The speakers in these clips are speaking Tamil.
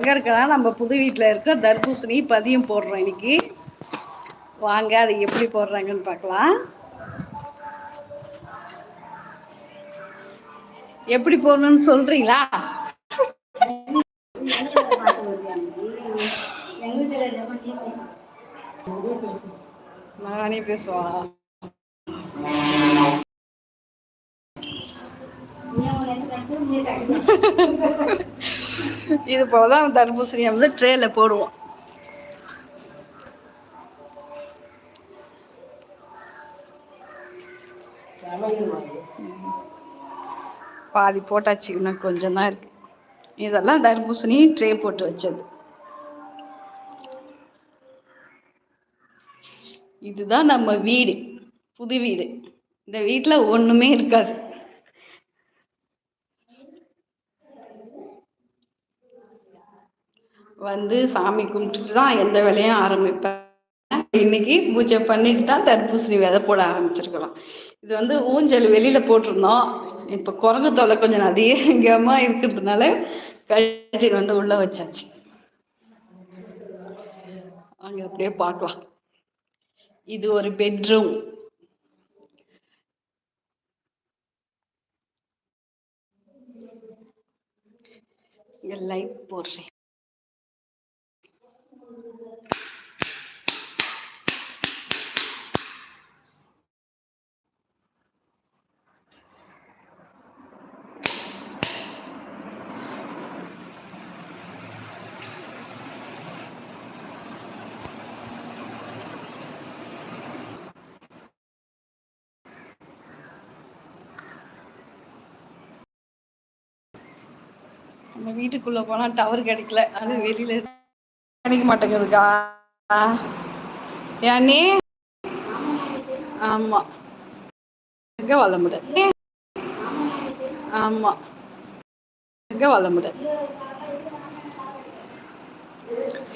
எங்கே இருக்கலாம் நம்ம புது வீட்டில் இருக்க தர்பூசணி பதியம் போடுறோம் இன்னைக்கு. வாங்க அதை எப்படி போடுறாங்கன்னு பார்க்கலாம். எப்படி போடணும்னு சொல்றீங்களா? நானே பேசுவா? இது போலதான் தர்பூசணி வந்து ட்ரேல போடுவோம் பாதி போட்டாச்சு இன்னும் கொஞ்சம் தான் இருக்கு. இதெல்லாம் தர்பூசணி ட்ரே போட்டு வச்சது. இதுதான் நம்ம வீடு புது வீடு. இந்த வீட்டில் ஒன்றுமே இருக்காது. வந்து சாமி கும்பிட்டுட்டு தான் எந்த வேலையும் ஆரம்பிப்பேன். இன்னைக்கு பூஜை பண்ணிட்டு தான் தர்பூசணி விதை போட ஆரம்பிச்சிருக்கிறோம். இது வந்து ஊஞ்சல் வெளியில போட்டிருந்தோம். இப்போ குரங்கு தொலை கொஞ்சம் அதிகமா இருக்கிறதுனால கழட்டி வந்து உள்ள வச்சாச்சு. அங்க அப்படியே பார்க்கலாம். இது ஒரு பெட்ரூம். இங்க லைட் போடுறேன். நம்ம வீட்டுக்குள்ள போனா டவர் கிடைக்கல. அது வெளியில கிடைக்க மாட்டேங்குதுக்கா. ஏன்னே ஆமா. எங்க வாழ முடியாது ஆமா. எங்க வாழ முடியாது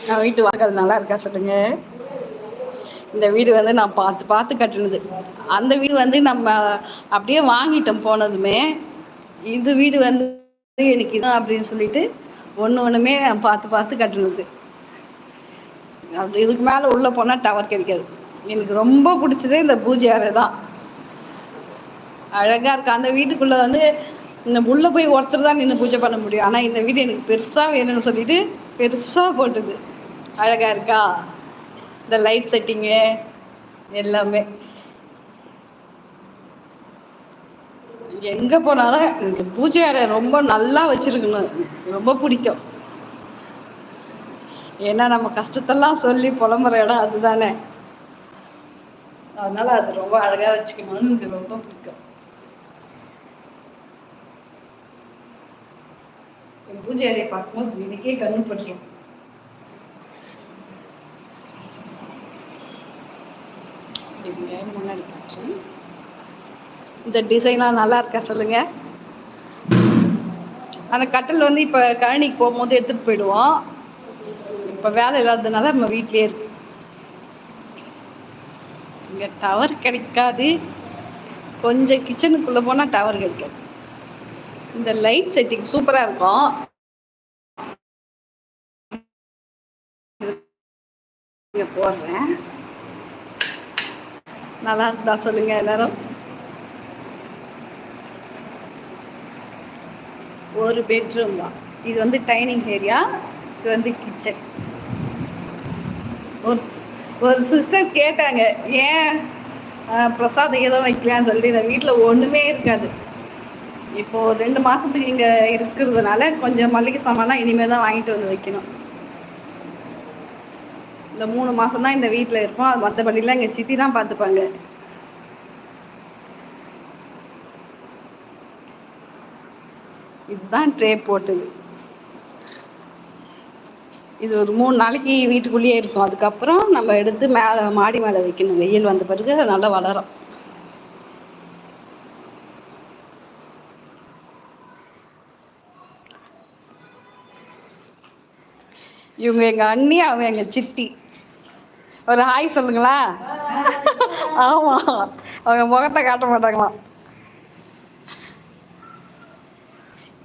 நான் வீட்டு வாங்கல் நல்லா இருக்கா சொல்லுங்க. இந்த வீடு வந்து நான் பார்த்து பார்த்து கட்டினது. அந்த வீடு வந்து நம்ம அப்படியே வாங்கிட்டோம் போனதுமே இந்த வீடு வந்து எனக்கு இதான் அப்படின்னு சொல்லிட்டு ஒன்று ஒன்றுமே நான் பார்த்து பார்த்து கட்டினது. அப்படி இதுக்கு மேலே உள்ளே போனால் டவர் கிடைக்காது. எனக்கு ரொம்ப பிடிச்சதே இந்த பூஜை அறை தான். அழகாக இருக்கு. அந்த வீட்டுக்குள்ளே வந்து இந்த உள்ளே போய் ஒருத்தர் தான் நின்று பூஜை பண்ண முடியும். ஆனால் இந்த வீடு எனக்கு பெருசாக வேணும்னு சொல்லிட்டு பெருசாக போட்டுது. அழகாக இருக்கா? இந்த லைட் செட்டிங்கு எல்லாமே. எங்கே போனாலும் எனக்கு பூஜை அறை ரொம்ப நல்லா வச்சிருக்கணும். ரொம்ப பிடிக்கும். ஏன்னா நம்ம கஷ்டத்தெல்லாம் சொல்லி புலம்புற இடம் அதுதானே. அதனால அது ரொம்ப அழகா வச்சுக்கணும்னு எனக்கு ரொம்ப பிடிக்கும். என் பூஜை அறையை பார்க்கும்போது எனக்கே கண்ணு பட்டுரும். முன்னாடி காட்டுறேன்? இந்த டிசைன்லாம் நல்லா இருக்கா சொல்லுங்க. அந்த கட்டில் வந்து இப்போ கழனிக்கு போகும்போது எடுத்துட்டு போயிடுவோம். இப்போ வேலை இல்லாததுனால நம்ம வீட்லேயே இருக்கு. இங்கே டவர் கிடைக்காது. கொஞ்சம் கிச்சனுக்குள்ளே போனால் டவர் கிடைக்காது. இந்த லைட் செட்டிங் சூப்பராக இருக்கும். போடுறேன். நல்லா இருந்தா சொல்லுங்க எல்லாரும்? ஒரு பெட்ரூம் தான் இது வந்து டைனிங் ஏரியா இது வந்து கிச்சன் ஒரு ஒரு சிஸ்டர் கேட்டாங்க ஏன் பிரசாதம் ஏதோ வைக்கலான்னு சொல்லிட்டு இந்த வீட்டில் ஒன்றுமே இருக்காது. இப்போ ரெண்டு மாதத்துக்கு இங்கே இருக்கிறதுனால கொஞ்சம் மளிகை சாமான்லாம் இனிமேல் தான் வாங்கிட்டு வந்து வைக்கணும். இந்த மூணு மாதம் தான் இந்த வீட்டில் இருப்போம் அது மற்றபடிலாம் எங்கள் சித்தி தான் பார்த்துப்பாங்க. இதுதான் ட்ரே போட்டது. இது ஒரு மூணு நாளைக்கு வீட்டுக்குள்ளேயே இருக்கும். அதுக்கப்புறம் நம்ம எடுத்து மேலே மாடி மேலே வைக்கணும். வெயில் வந்த பிறகு அது நல்லா வளரும். இவங்க எங்க அண்ணி அவங்க எங்க சித்தி. ஒரு ஹாய் சொல்லுங்களா? ஆமா. அவங்க முகத்தை காட்ட மாட்டாங்களாம்.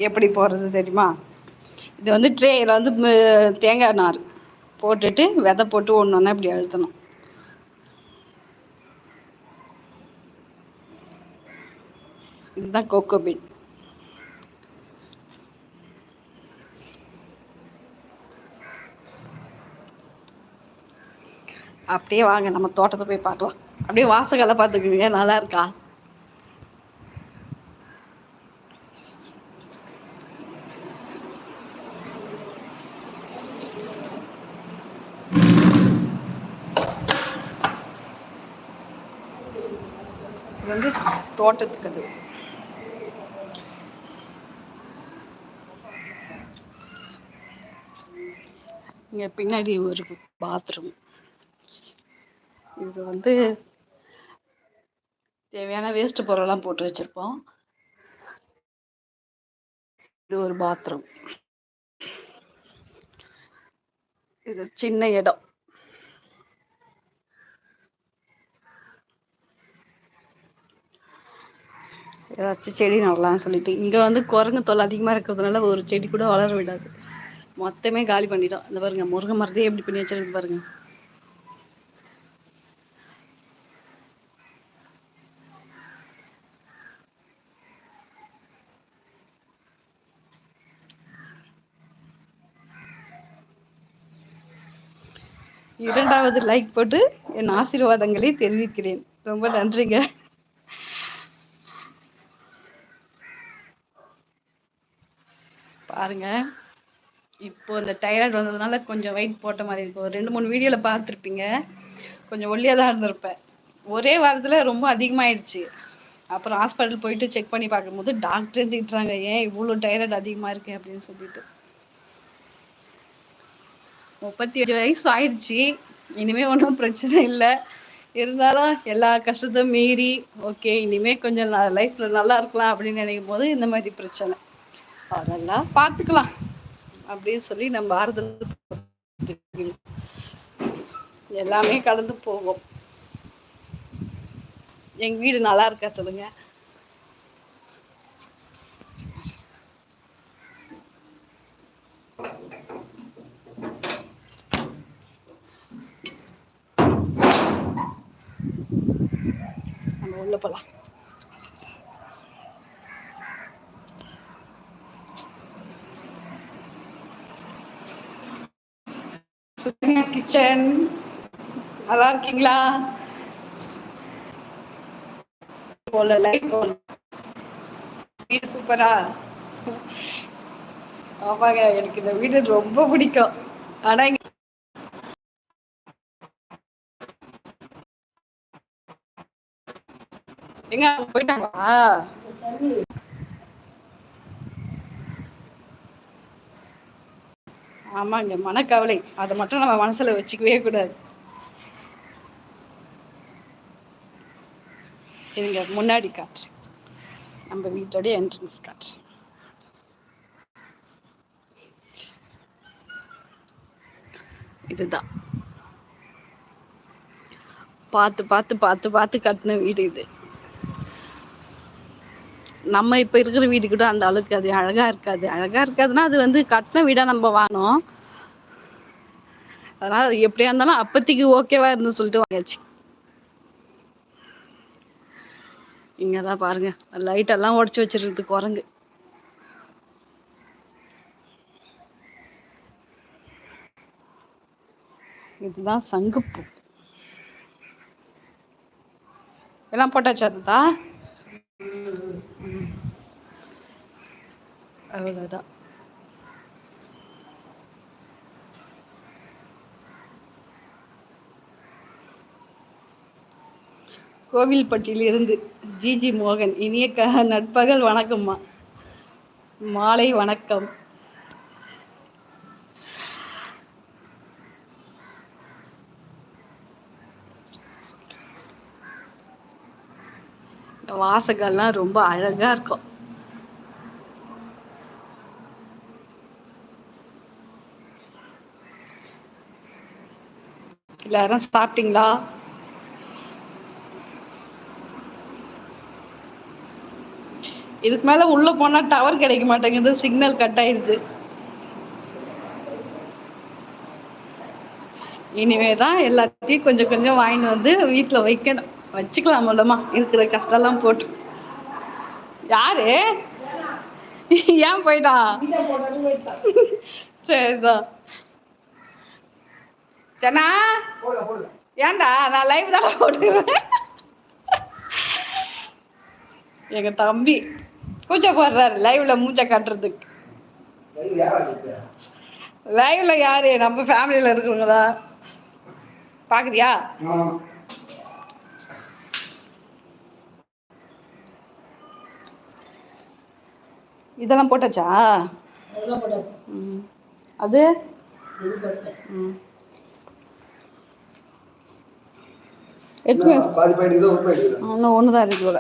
எப்படி போடுறது தெரியுமா? இது வந்து ட்ரேயில் வந்து தேங்காய் நார் போட்டுட்டு விதை போட்டு ஒன்று ஒன்றா இப்படி அழுத்தணும். இதுதான் கோகோ பீன் அப்படியே வாங்க நம்ம தோட்டத்தை போய் பார்க்கலாம். அப்படியே வாசகெல்லாம் பார்த்துக்குங்க நல்லா இருக்கா இது வந்து தோட்டத்துக்கு அது. இங்க பின்னாடி ஒரு பாத்ரூம் இது வந்து தேவையான வேஸ்ட் பொருளெல்லாம் போட்டு வச்சிருப்போம். இது ஒரு பாத்ரூம் இது சின்ன இடம். ஏதாச்சும் செடி நடலாம்னு சொல்லிட்டு. இங்க வந்து குரங்கு தொல்லை அதிகமா இருக்கிறதுனால ஒரு செடி கூட வளர விடாது. மொத்தமே காலி பண்ணிட்டோம் இந்த பாருங்க முருங்கை மரத்தையே எப்படி பண்ணி வச்சிருக்கு பாருங்க. இரண்டாவது லைக் போட்டு என் ஆசீர்வாதங்களை தெரிவிக்கிறேன். ரொம்ப நன்றிங்க. பாருங்க. இப்போ இந்த டைராய்டு வந்ததுனால கொஞ்சம் வெயிட் போட்ட மாதிரி இருக்கும் ஒரு ரெண்டு மூணு வீடியோவில் பார்த்துருப்பீங்க. கொஞ்சம் ஒல்லியாக தான் இருந்திருப்பேன். ஒரே வாரத்தில் ரொம்ப அதிகமாயிடுச்சு. அப்புறம் ஹாஸ்பிட்டல் போயிட்டு செக் பண்ணி பார்க்கும்போது டாக்டர் திட்டுறாங்க. ஏன் இவ்வளோ டைராய்டு அதிகமாக இருக்கு அப்படின்னு சொல்லிட்டு. முப்பத்தி அஞ்சு வயசு ஆயிடுச்சு. இனிமே ஒன்றும் பிரச்சனை இல்லை. இருந்தாலும் எல்லா கஷ்டத்தையும் மீறி ஓகே இனிமே கொஞ்சம் லைஃப்ல நல்லா இருக்கலாம் அப்படின்னு நினைக்கும் போது இந்த மாதிரி பிரச்சனை. அதெல்லாம் பார்த்துக்கலாம் அப்படின்னு சொல்லி நம்ம ஆறுதல் எல்லாமே கடந்து போகும் எங்க வீடு நல்லா இருக்கா சொல்லுங்க. நம்ம உள்ள போலாம். சுகன்யா கிச்சன். நல்லா இருக்கீங்களா? போல லைவ் போல. வீடு சூப்பரா ஆமாங்க எனக்கு இந்த வீடு ரொம்ப பிடிக்கும். ஆனா இங்க எங்க போயிட்டாங்களா? ஆமாங்க மனக்கவலை. அதை மட்டும் நம்ம மனசுல வச்சுக்கவே கூடாது. இதுங்க முன்னாடி காட்டுறேன் நம்ம வீட்டோட என்ட்ரன்ஸ் காட்டுறேன் இதுதான். பார்த்து பார்த்து பார்த்து பார்த்து கட்டின வீடு இது. நம்ம இப்ப இருக்கிற வீடு கூட அந்த அளவுக்கு அது அழகா இருக்காது. அழகா இருக்காதுன்னா அது வந்து கட்டின வீடா நம்ம வாங்கணும் அதனால அது எப்படியா இருந்தாலும் அப்பத்திக்கு ஓகேவா இருந்து சொல்லிட்டு வாங்கியாச்சு. இங்கதான் பாருங்க. லைட் எல்லாம் உடைச்சு வச்சிருக்கு குரங்கு. இதுதான் சங்குப்பூ. எல்லாம் போட்டாச்சா அதுதான் அவ்வளோதான் கோவில்பட்டியிலிருந்து ஜிஜி மோகன் இனிய க நட்பகல் வணக்கம்மா. மாலை வணக்கம். வாசகம்லாம் ரொம்ப அழகா இருக்கும். எல்லாரும் சாப்பிட்டீங்களா? இதுக்கு மேல உள்ள போனா டவர் கிடைக்க மாட்டேங்குது சிக்னல் கட் ஆயிடுது. இனிமேதான் எல்லாத்தையும் கொஞ்சம் கொஞ்சம் வாங்கிட்டு வந்து வீட்டுல வைக்கணும். வச்சுக்கலாம் மூலமா இருக்கிற கஷ்டம்லாம் போட்டு. யாரு? ஏன் போயிட்டான் சரிதான் சனா ஏன்டா? நான் லைவ் தானே போட்டுக்கிறேன். எங்க தம்பி கூச்ச போடுறாரு லைவ்ல மூச்சை காட்டுறதுக்கு. லைவ்ல யாரு? நம்ம ஃபேமிலியில இருக்கிறவங்களா? பாக்குறியா? இதெல்லாம் போட்டாச்சா. அது? இன்னும் ஒன்று தான் இருக்கு போல.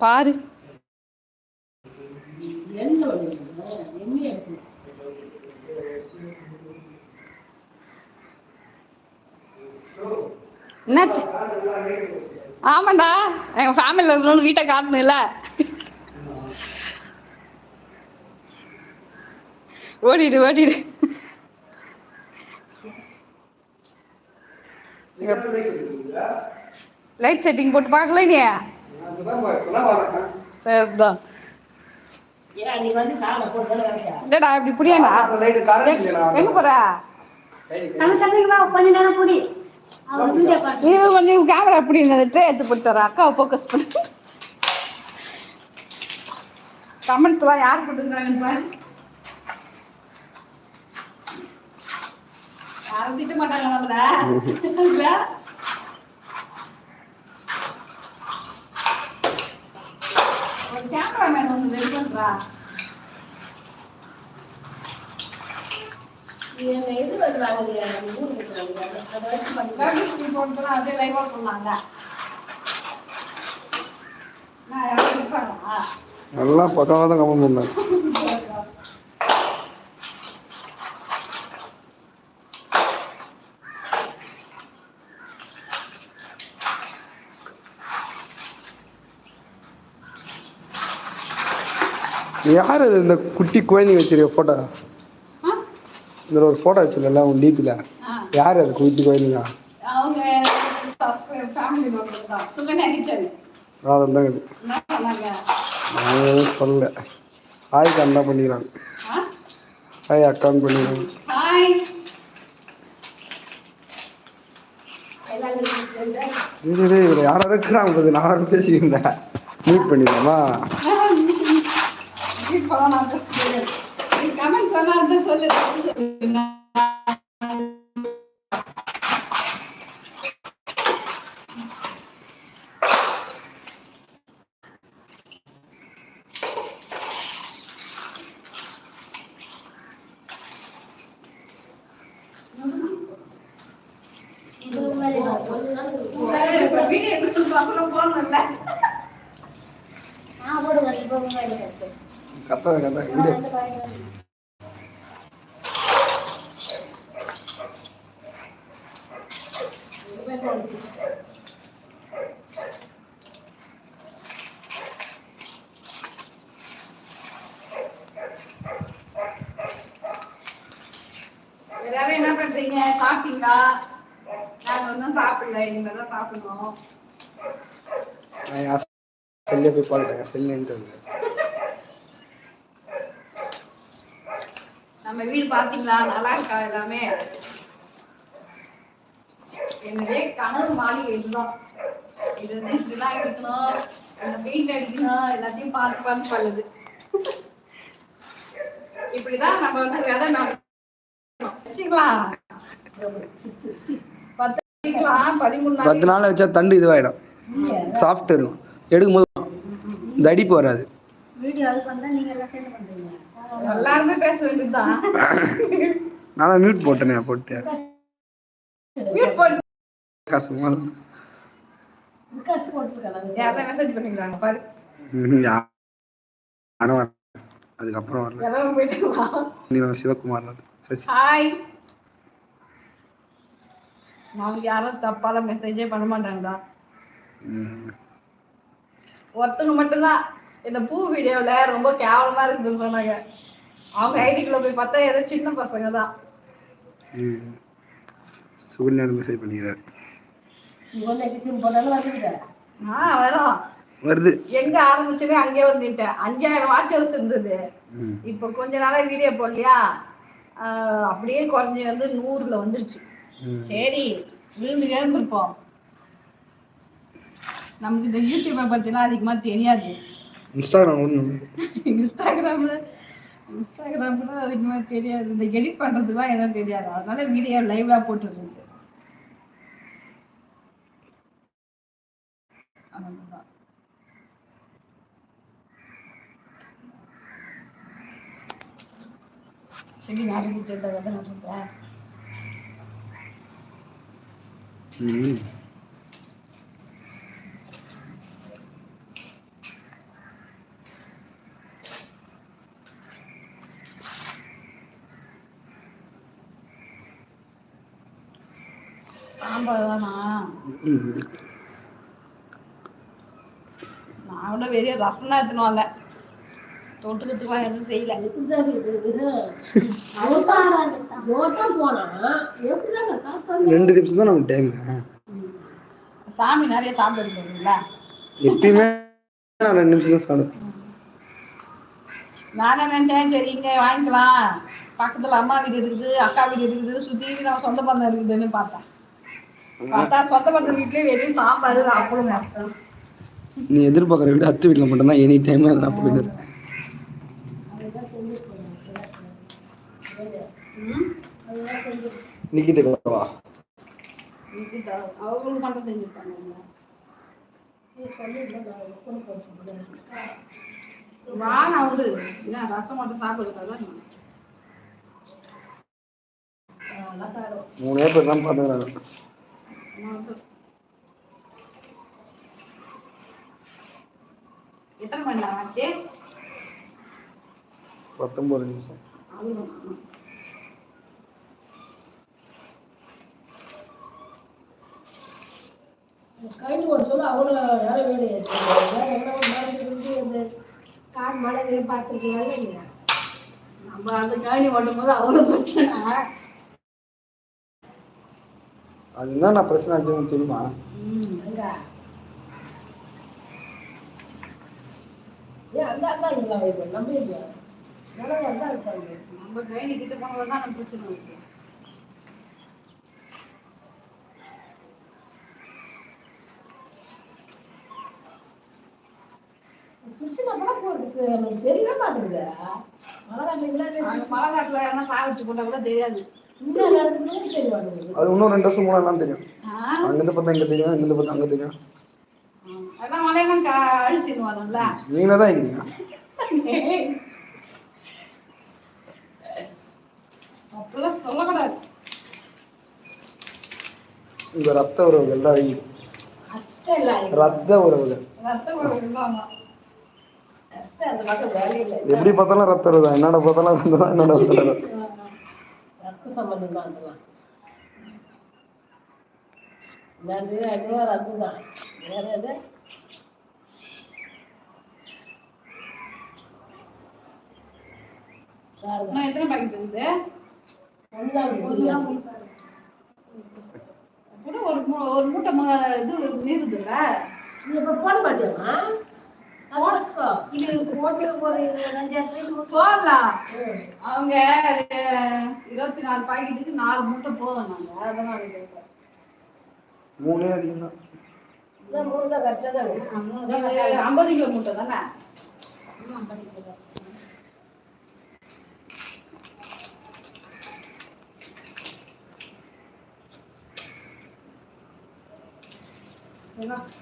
பாரு. என்னாச்சு? ஆமாண்டா எங்க ஃபேமிலியில் இருக்கிறவங்க வீட்டை காட்டணும்ல. ஓடிடு ஓடிடு. லைட் செட்டிங் போட்டு பார்க்கல நீ? சரிதான். இல்லடா இப்படி புரியாண்டா எங்க போற? நீ கொஞ்சம் கேமரா எப்படி ட்ரே எடுத்து போட்டு அக்காவை ஃபோக்கஸ் பண்ணு. கமெண்ட்ஸ்லாம் யார் போட்டுருக்காங்கன்னு பாரு. யாரும் திட்ட மாட்டாங்க நம்மள. கேமராமேன் ஒன்று ரெடி பண்றா. நல்லா பக்கமாக தான் கம்மன் பண்ணேன் யார் அது இந்த குட்டி குழந்தைங்க வச்சிருக்க ஃபோட்டோ? இதில் ஒரு ஃபோட்டோ வச்சிருக்கல உன் டிபியில். யார் அது? சுகன்யா கிச்சன் ராதம் தான். இது. சொல்லல. ஹாய் கண்ணா பண்ணிக்கிறாங்க? ஹாய் அக்கான்னு பண்ணிக்கிறாங்க ஹாய். இது இது இவர் யாரோ இருக்கிறாங்க போது நான் பேசிக்கிறேன் மீட் பண்ணிடலாமா கமெண்ட் சொன்னா வந்து சொல்லு வீடியோ எடுத்து பசங்க போகணும்ல. கத்தாத கத்தா வீடியோ எல்லாரும் என்ன பண்றீங்க சாப்பிட்டீங்களா நாங்க ஒன்றும் சாப்பிடல இனிமேல் தான் சாப்பிடணும் நான் என் செல்லே போய் செல்லுன்னு தெரியல நம்ம வீடு பாத்தீங்களா? நல்லா இருக்கா எல்லாமே? என்னுடைய கனவு மாளிகை இதுதான். இது வந்து இப்படிலாம் இருக்கணும். இந்த பெயிண்ட் அடிக்கணும். எல்லாத்தையும் பார்த்து பார்த்து பண்ணுது. இப்படிதான் நம்ம வந்து விதை வச்சுக்கலாம் பத்து பதிமூணு நாள் வச்சா தண்டு இதுவாயிடும். சாஃப்ட் இருக்கும். எடுக்கும் போது இந்த அடிப்பு வராது. எல்லாருமே பேச வேண்டியதுதான். நான் மியூட் போட்டேனே போட்டு அதுக்கப்புறம் வரல. சிவகுமார் ஹாய் நாளைக்கு யாரும் தப்பால மெசேஜே பண்ண மாட்டாங்கடா. ஒருத்தவங்க மட்டும்தான். இந்த பூ வீடியோல ரொம்ப கேவலமா இருக்குன்னு சொன்னாங்க. அவங்க ஐடிக்குள்ள போய் பார்த்தா ஏதோ சின்ன பசங்க தான். சுகன்யா மெசேஜ் பண்ணிக்கிறார். வருது. எங்க ஆரம்பிச்சவே அங்கேயே வந்து நின்ட்டேன் அஞ்சாயிரம் வாட்ச் ஹவர்ஸ் இருந்தது. இப்போ கொஞ்ச நாளா வீடியோ போடலையா? அப்படியே குறைஞ்சி வந்து நூறுல வந்துருச்சு. சரி விழுந்து எழுந்திருப்போம். நமக்கு இந்த யூடியூப்பை பத்திலாம் அதிகமா தெரியாது. இன்ஸ்டாகிராம் இன்ஸ்டாகிராம்ல இன்ஸ்டாகிராம்ல அதிகமா தெரியாது. இந்த எடிட் பண்றதுலாம் எதுவும் தெரியாது. அதனால வீடியோ லைவா போட்டுருக்கு அவ்வளவுதான். செடி நடந்துட்டு இருந்த விதை நட்டுருக்கேன் ம் சாம்பார் தானா ம் நான் கூட வெறிய ரசம் தான் எடுத்துன்னு வரல தொட்டுக்கிறதுக்குலாம் எதுவும் செய்யல. ரெண்டு நிமிஷம் தான் நமக்கு டைம் சாமி நிறைய சாப்பிட்டு போகுதுல்ல எப்பயுமே நான் ரெண்டு நிமிஷம் சாப்பிடுவேன். நானே நினைச்சேன்? சரி இங்க வாங்கிக்கலாம். பக்கத்துல அம்மா வீடு இருக்குது அக்கா வீடு இருக்குது சுத்தி நம்ம சொந்த பந்தம் இருக்குதுன்னு பார்த்தேன். பார்த்தா சொந்த பந்தம் வீட்லயே வெறும் சாம்பார் அப்பளம் மட்டும் நீ எதிர்பார்க்குற விட அத்து வீட்டில் மட்டும்தான் எனி டைம் போயிட்டு ம்? நிக்கிட்டு அவங்களுக்கு மட்டும் செஞ்சுருப்பாங்க ஏன் ரசம் மட்டும் மூணே பேர் தான் பார்த்தேன் எத்தனை மணி நேரம் ஆச்சு? பத்தொம்பது நிமிஷம். ஒரு சொல்ல அவ்வளோ நேரம் வேலை வேற என்ன மழை பார்த்துருக்கீங்களா இல்லையா? நம்ம அந்த கேணி ஓட்டும் போது அவ்வளோ பிரச்சனை. அது என்ன பிரச்சனை ஆச்சுன்னு தெரியுமா? நம்ம கேணி கிட்ட போனது தான் நம்ம பிரச்சனை இருக்கு. போகிறதுக்கு எனக்கு தெரியவே மாட்டேங்குது. மழை அங்க மழை காட்டுல எல்லாம் சாய வச்சு போட்டா கூட தெரியாது. அது இன்னும் ரெண்டு வருஷம் மூணு எல்லாம் தெரியும்? அங்கேருந்து பார்த்தா இங்கே தெரியும் இங்கேருந்து பார்த்தா அங்கே தெரியும். நீங்களே தான் சொல்லக்கூடாது. இந்த ரத்த உறவுகள் தான் ரத்த உறவுகள். ரத்த எப்படி பார்த்தாலும் ரத்த உறவு தான் என்னோட பார்த்தாலும் ரத்தம் தான் என்னோட ரத்த சம்பந்தம் தான் அதெல்லாம் அது அதுவும் ரத்தம் தான் வேற எது எத்தனை பாக்கெட் இருக்குது ஒரு மூட்டை இது நீருதுல்ல நீ இப்போ போட மாட்டியாமா இது போட்டு ஒரு அஞ்சாயிரம் ரூபாய்க்கு போடலாம். அவங்க இருபத்தி நாலு பாக்கெட்டுக்கு நாலு மூட்டை போதும் நாங்க. மூணே அதிகம் தான் மூணு தான் கரெக்டாக தான் இருக்கு. இது ஐம்பது கிலோ மூட்டை தானே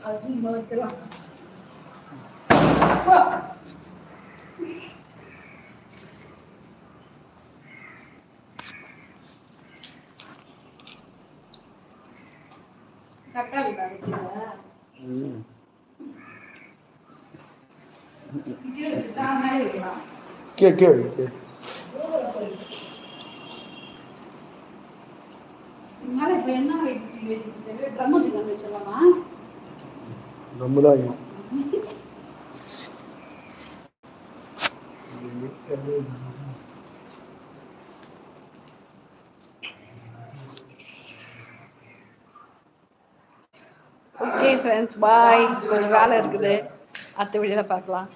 அது வச்சிடலாம். போ. கே மேலே இப்ப என்ன அங்க வச்சிடலாமா? ரொம்ப தான் அதிகம் ஓகே ஃப்ரெண்ட்ஸ் பாய் கொஞ்சம் வேலை இருக்குது. அடுத்த வீடியோவில் பார்க்கலாம்.